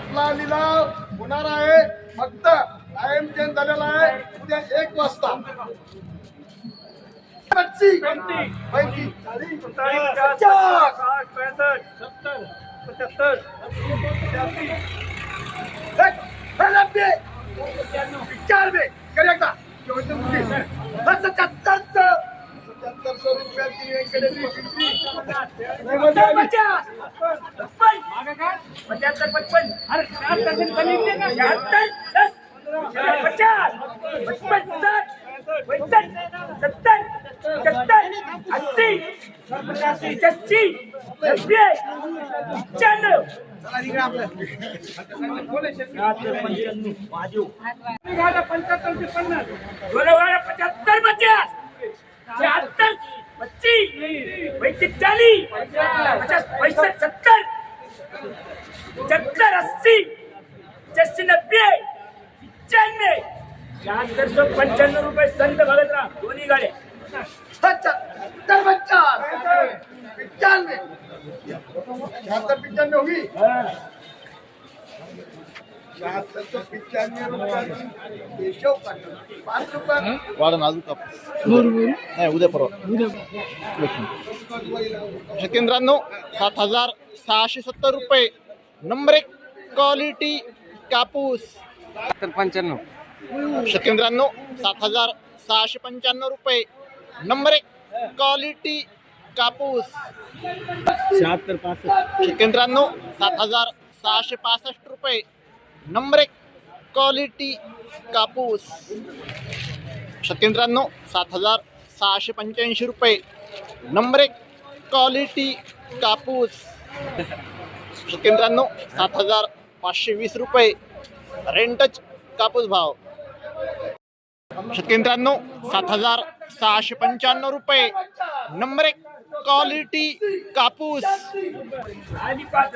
आपला लिलाव होणार आहे. फक्त टाइम चेंज झालेला आहे. उद्या एक वाजता. पैकी पचास. हे, हे नब्बे. चार बे कर एकदा शेवटचं मुली. हे सत्याहत्तरचं. सत्याहत्तरशे पचपन अरे दस पचास पचपन साठ सत्तर पचहत्तर अस्सी पचासी नब्बे पंच्याण्णव पंच्याहत्तर ते पन्नास पचहत्तर पचास शहात्तर पच्चीस पैंतीस चालीस पचास पैंसठ सत्तर पचहत्तर अस्सी पचासी नब्बे पंच्याण्णव शहात्तर सौ पंच्याण्णव रुपये संत भगतराम दोन्ही गाड्या सत्याहत्तर पचास पंच्याण्णव शहात्तर होगी? शहात्तरचं पंच्याण्णव रुपयाची केशव पाटील. पाच रुपये वाढ अजून कापूस. नाही उद्या परवा. शकेंद्रांनो सात हजार सहाशे सत्तर रुपये. नंबर एक क्वालिटी कापूस. तर पंच्याण्णव. शकेंद्रांनो सात हजार सहाशे पंच्याण्णव रुपये. नंबर एक क्वालिटी कापूस. शहात्तर पासष्ट. शकेंद्रांनो सात हजार सहाशे पासष्ट रुपये. नंबर एक क्वालिटी कापूस. शकेंद्रांनो सात हजार सहाशे पंच्याऐंशी रुपये. नंबर एक क्वालिटी कापूस. शकेंद्रांनो सात हजार पाचशे वीस रुपये. रेंटच कापूस भाव. शकेंद्रांनो सात हजार सहाशे पंच्याण्णव रुपये. नंबर एक क्वालिटी कापूस. आधी पाच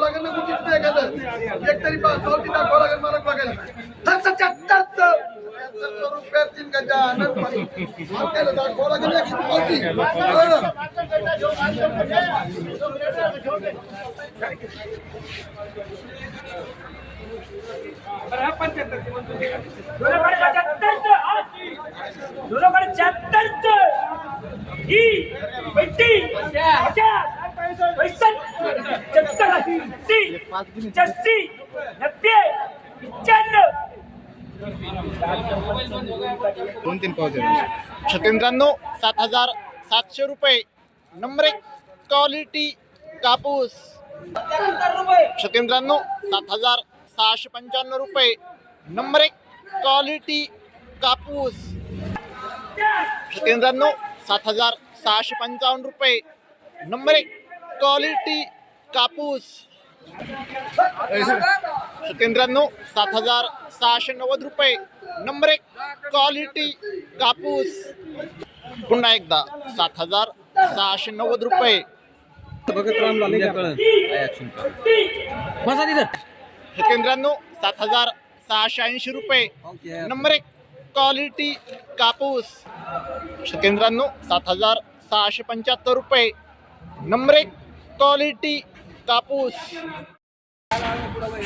लागेल ना कुठे एखादं. एक तरी पाच मला बघायला. सत्याहत्तर रुपये तीन ही नब्बे. दोन तीन पावते शकेंद्रांनो सात हजार सातशे रुपये. नंबर एक क्वालिटी कापूस. शकेंद्रांनो सात हजार सहाशे पंच्याण्णव रुपये. नंबर एक क्वालिटी कापूस. शकेंद्रांनो सात हजार सहाशे पंचावन्न रुपये. नंबर एक क्वालिटी कापूस शकेंद्रांनो सात हजार सहाशे नव्वद रुपये. नंबर एक क्वालिटी कापूस. पुन्हा एकदा सात हजार सहाशे नव्वद रुपये. शकेंद्रांनो सात हजार सहाशे ऐंशी रुपये. नंबर एक क्वालिटी कापूस. शकेंद्रांनो सात हजार सहाशे पंच्याहत्तर रुपये. नंबर एक क्वालिटी कापूस.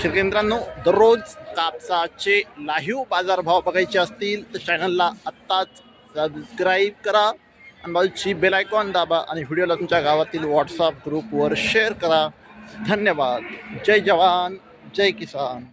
शकेंद्रांनो दररोज कापसाचे लाईव्ह बाजारभाव बघायचे असतील तर चॅनलला आत्ताच सबस्क्राईब करा. आणि बाजूची बेलायकॉन दाबा आणि व्हिडिओला तुमच्या गावातील व्हॉट्सअप ग्रुपवर शेअर करा. धन्यवाद. जय जवान जय किसान.